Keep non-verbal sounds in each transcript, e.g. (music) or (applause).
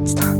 멋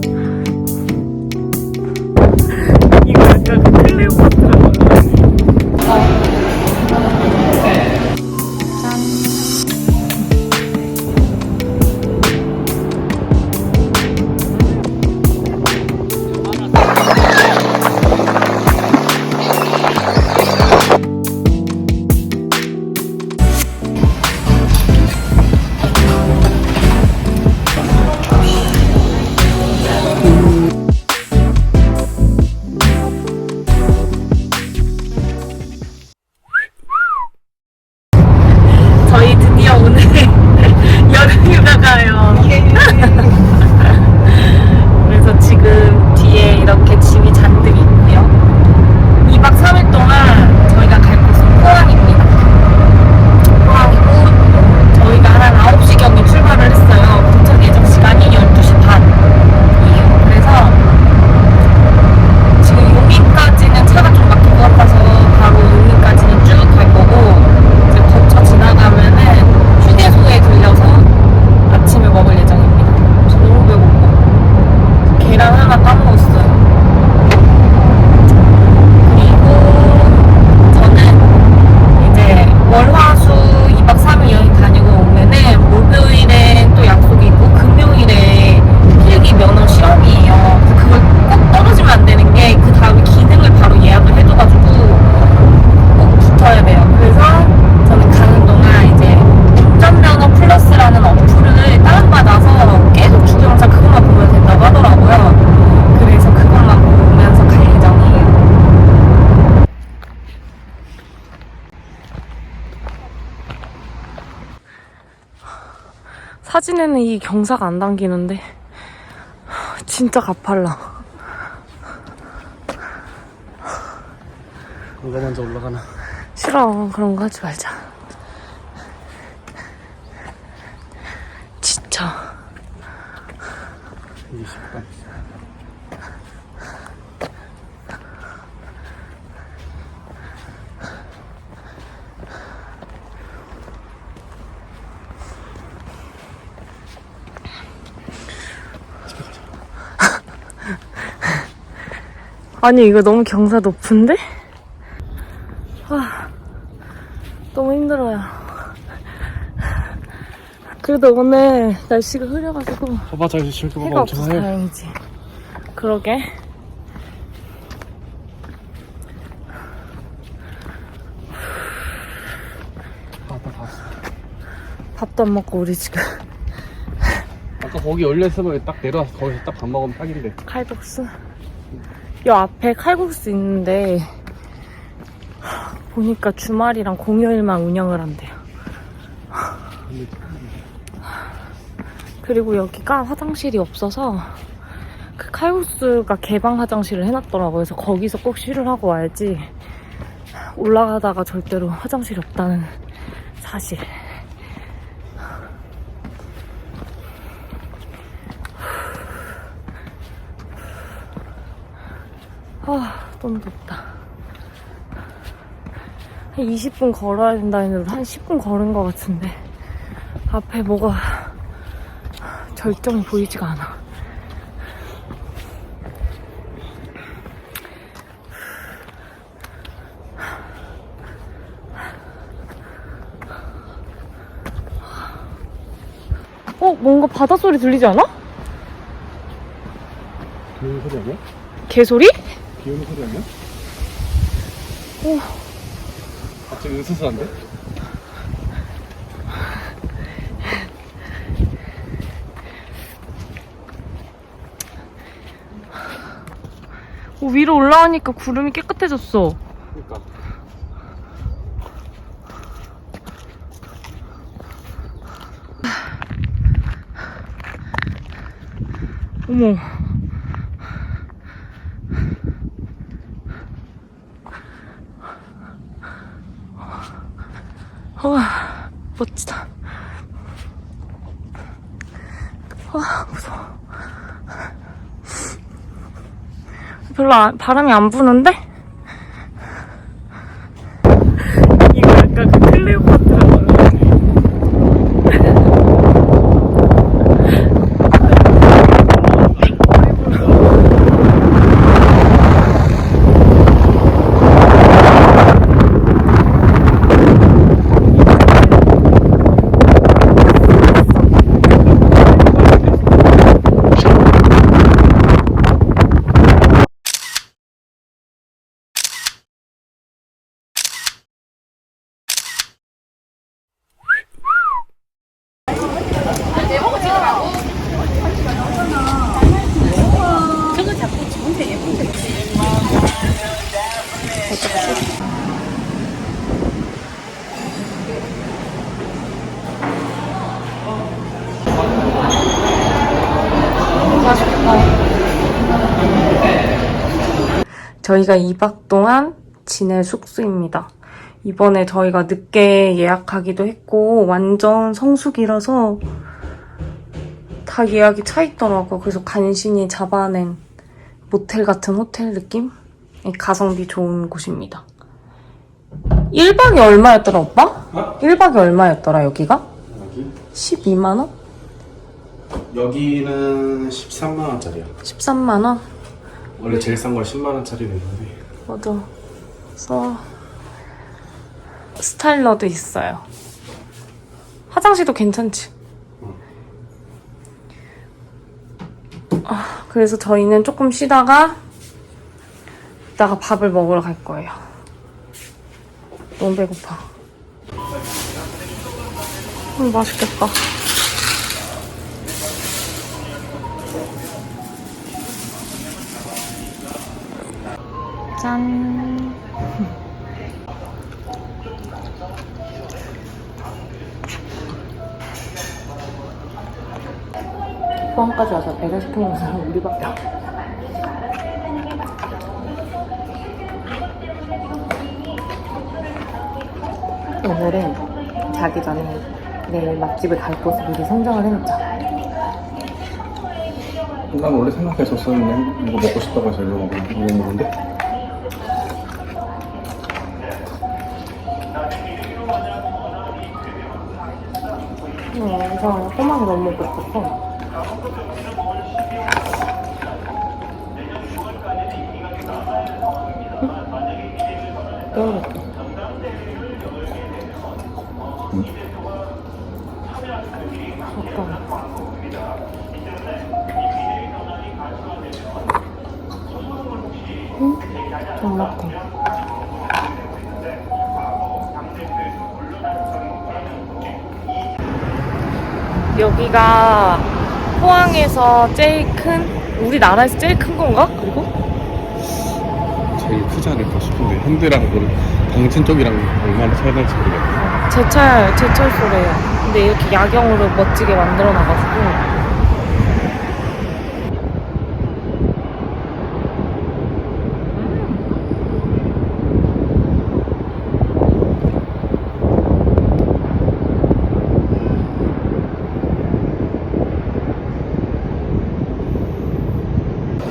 사진에는 이 경사가 안 담기는데 진짜 가팔라. 누가 먼저 올라가나? 싫어 그런 거 하지 말자. 진짜. 20분. 아니 이거 너무 경사 높은데? 아 너무 힘들어요. 그래도 오늘 날씨가 흐려가지고 봐봐, 저 저렇게 해가 없어서. 다행이지. 그러게. 아, 나 봤어. 밥도 안 먹고 우리 지금 아까 거기 열렸으면 딱 내려와서 거기서 딱 밥 먹으면 딱인데. 칼국수. 요 앞에 칼국수 있는데 보니까 주말이랑 공휴일만 운영을 한대요. 그리고 여기가 화장실이 없어서 그 칼국수가 개방 화장실을 해놨더라고요. 그래서 거기서 꼭 쉬를 하고 와야지 올라가다가 절대로 화장실이 없다는 사실. 아, 너무 덥다. 한 20분 걸어야 된다 했는데 한 10분 걸은 것 같은데 앞에 뭐가 절정이 보이지가 않아. 어, 뭔가 바다 소리 들리지 않아? 비 오는 소리 아니야? 개소리? 비 오는 소리 아니야? 오. 갑자기 으스스한데? 어, 위로 올라오니까 구름이 깨끗해졌어. 그니까. 어머. 와, 멋지다. 와, 무서워. 별로 안- 바람이 안 부는데? 이거 약간 그 클레오파트라 저희가 2박 동안 지낼 숙소입니다. 이번에 저희가 늦게 예약하기도 했고 완전 성수기라서 다 예약이 차 있더라고요. 그래서 간신히 잡아낸 모텔 같은 호텔 느낌? 가성비 좋은 곳입니다. 1박이 얼마였더라, 오빠? 어? 1박이 얼마였더라, 여기가? 여기? 12만원? 여기는 13만 원짜리야. 13만 원? 원래 제일 싼 걸 10만 원짜리로 있는데. 맞아. 그래서 스타일러도 있어요. 화장실도 괜찮지? 아, 그래서 저희는 조금 쉬다가 이따가 밥을 먹으러 갈 거예요. 너무 배고파. 음, 맛있겠다. 짠. 포항까지 와서 배가 싶은 사람 우리밖에 없어. 오늘은 자기 전에 내일 맛집을 갈 곳을 미리 선정을 해놓자. 난 원래 생각했었었는데 이거 먹고 싶다고 해서 이거 먹는 이거 먹는데. 응, 그래서 꼬막이 너무. 너무 맛있어. 잠깐. 응? 정막탕. 여기가 포항에서 제일 큰 우리나라에서 제일 큰 건가? 그리고 제일 크지 않을까 싶은데 현대랑 그 방진 쪽이랑 얼마나 차이 날지 모르겠네. 제철 제철 소래요. 근데 이렇게 야경으로 멋지게 만들어 놔가지고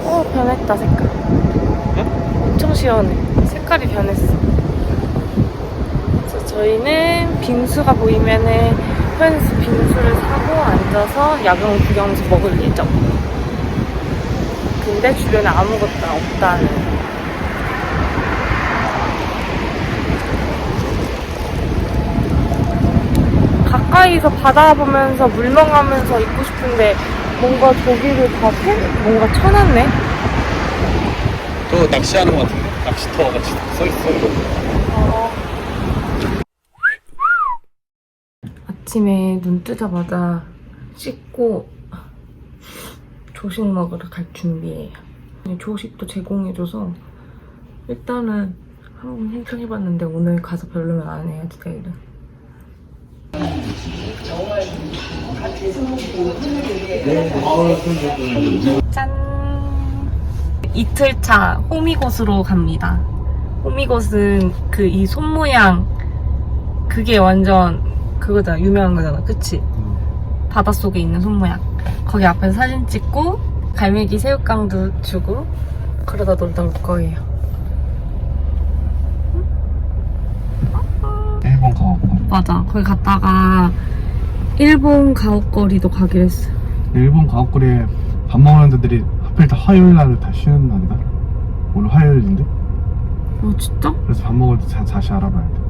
어 변했다 색깔. 엄청 시원해. 색깔이 변했어. 그래서 저희는 빙수가 보이면은 현수 빙수를 사고 앉아서 야경 구경하면서 먹을 예정. 근데 주변에 아무것도 없다는. 가까이서 바다 보면서 물멍하면서 있고 싶은데 뭔가 저기를 다 펜? 뭔가 쳐놨네? 또 낚시하는 것 같은데 낚시터 같이 서 있어 이거. 아침에 눈 뜨자마자 씻고 조식 먹으러 갈 준비예요. 조식도 제공해줘서 일단은 한번 신청해봤는데 오늘 가서 별로면 안 해야지 내일은. 짠! 이틀차 호미곶으로 갑니다. 호미곶은 그 이 손 모양 그게 완전 그거잖아 유명한 거잖아 그치? 바닷속에 있는 손 모양 거기 앞에서 사진 찍고 갈매기 새우깡도 주고 그러다 놀다 올 거예요 일본 가고. 맞아 거기 갔다가 일본 가옥거리도 가기로 했어 일본 가옥거리에 밥 먹는 데들이 하필 다 화요일 날을 다 쉬는 날이다. 오늘 화요일인데. 어 진짜? 그래서 밥 먹을 때 자, 다시 알아봐야 돼.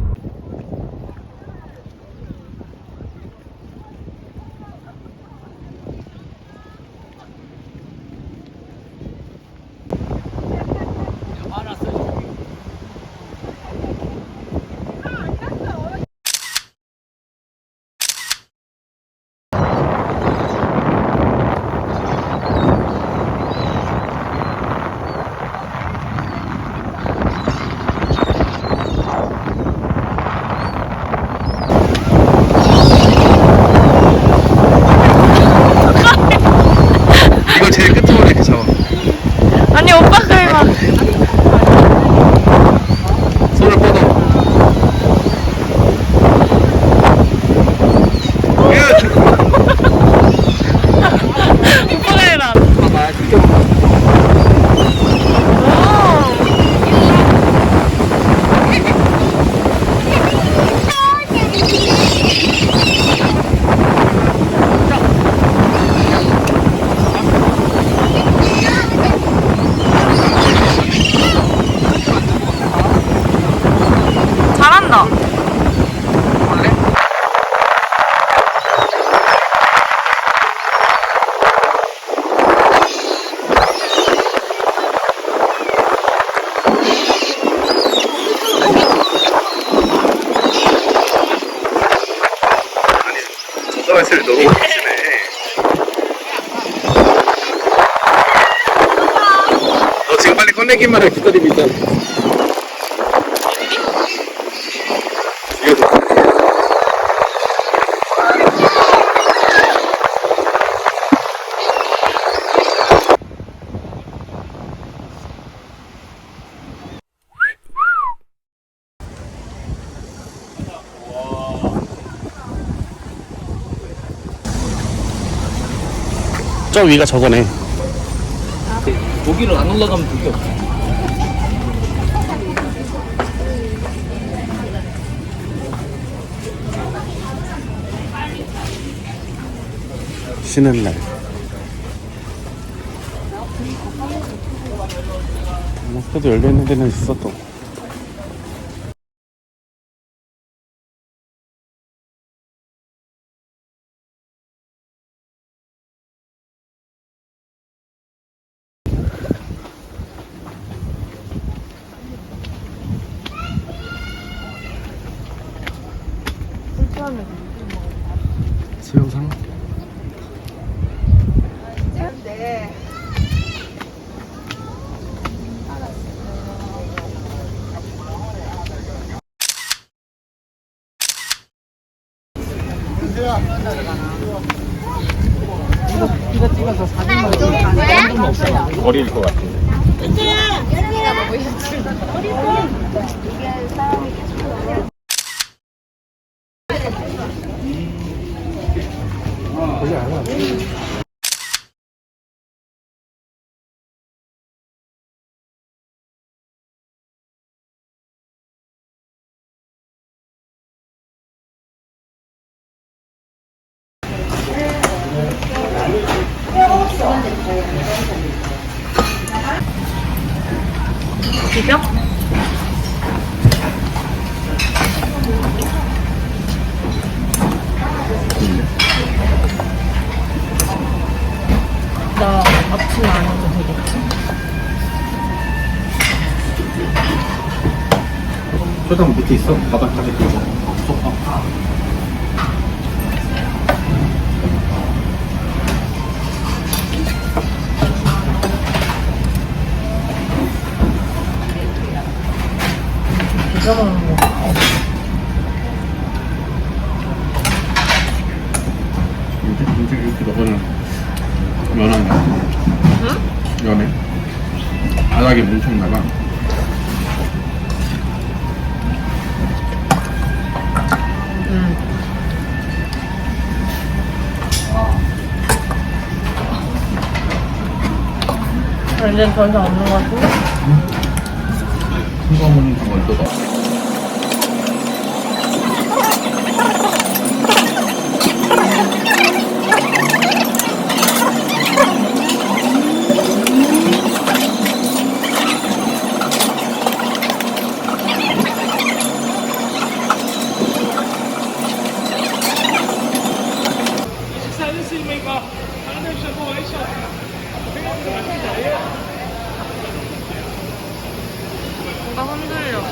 너무 하시네. 너 지금 빨리 꺼내기만 해 기다리고 있 저 위가 저거네. 여기를 안 올라가면 그게 없어. 쉬는 날. 뭐, 그래도 열려있는 데는 있어 또. 수영상? 어릴 것 같은 데. 비벼? 초당 밑에 있어? 바닥까지. 비벼 먹는 거. 이렇게 이렇게? 응? 연해. 바닥에 뭉쳤나 봐. 이제 더 이상 없는 것 같은데? 큰 거는 다 먼저 넣어. 뭔가 흔들려.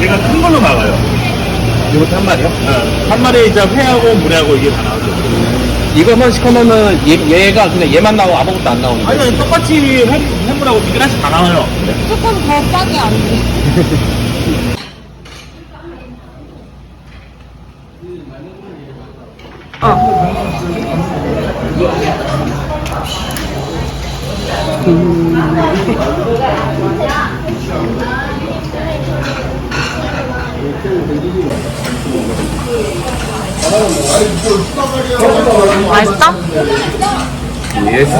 얘가 큰 걸로 나가요. 한 마리요? 한 마리 이제 회하고 물회하고 이게 다 나오죠. 이거만 시켜놓으면 얘, 얘가 그냥 얘만 나오고 아무것도 안 나오는 아니, 아니, 똑같이 해, 해물하고 두 개씩 다 나와요. 조금 더 싸게 안 돼. (laughs) 맛있어? 예스.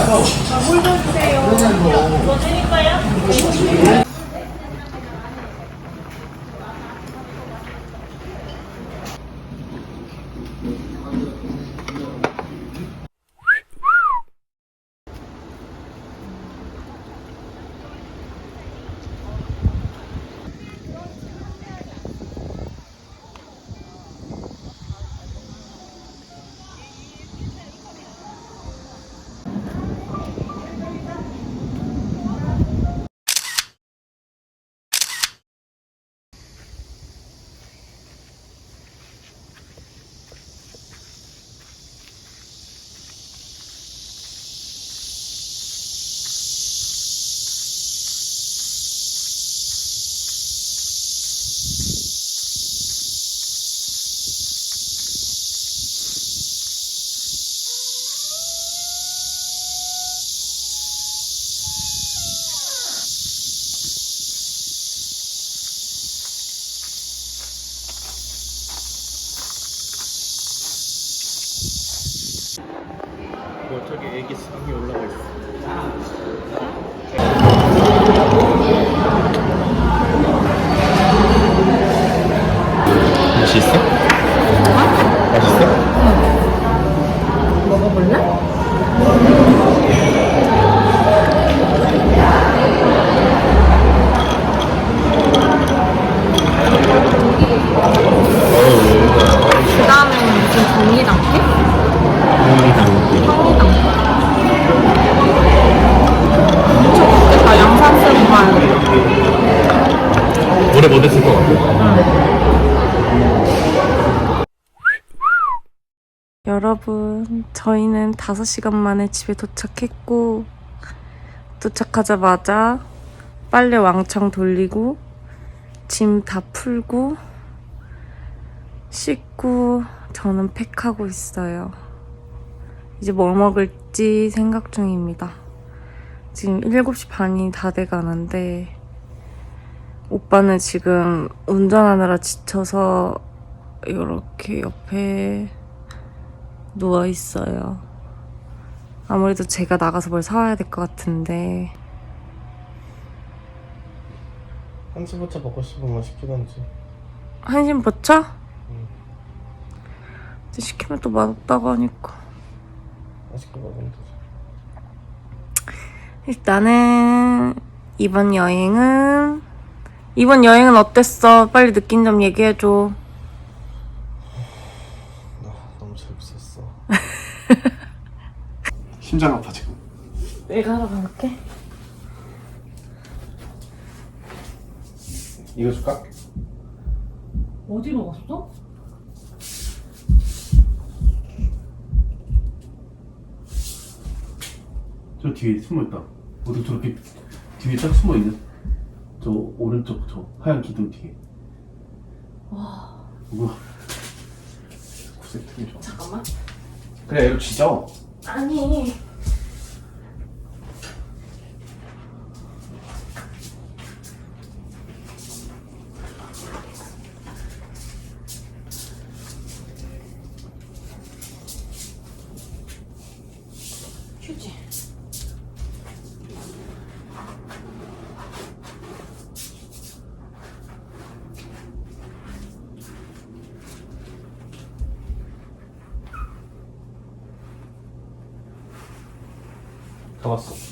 뭐 저기 애기 상이 올라가 있어. 여러분, 저희는 5시간 만에 집에 도착했고, 도착하자마자 빨래 왕창 돌리고, 짐 다 풀고, 씻고, 저는 팩하고 있어요. 이제 뭐 먹을지 생각 중입니다. 지금 7시 반이 다 돼 가는데, 오빠는 지금 운전하느라 지쳐서 이렇게 옆에 누워 있어요. 아무래도 제가 나가서 뭘 사와야 될 것 같은데 한수부터 먹고 싶으면 시키던지. 한심 버쳐? 응. 근데 시키면 또 맛없다고 하니까 맛있게 먹으면 되지. 일단은 이번 여행은 이번 여행은 어땠어? 빨리 느낀 점 얘기해줘. 나 너무 재밌었어. 심장 아파 지금. 내가 하러 갈게. 이거 줄까? 어디로 갔어? 저 뒤에 숨어 있다. 어디 저렇게 뒤에 딱 숨어 있는? 저 오른쪽 저 하얀 기둥 뒤에. 와. 우와. 구색 틈이 좋아. 잠깐만. 그래 이거 쥐죠? 아니. 휴지. 잡았어. 잡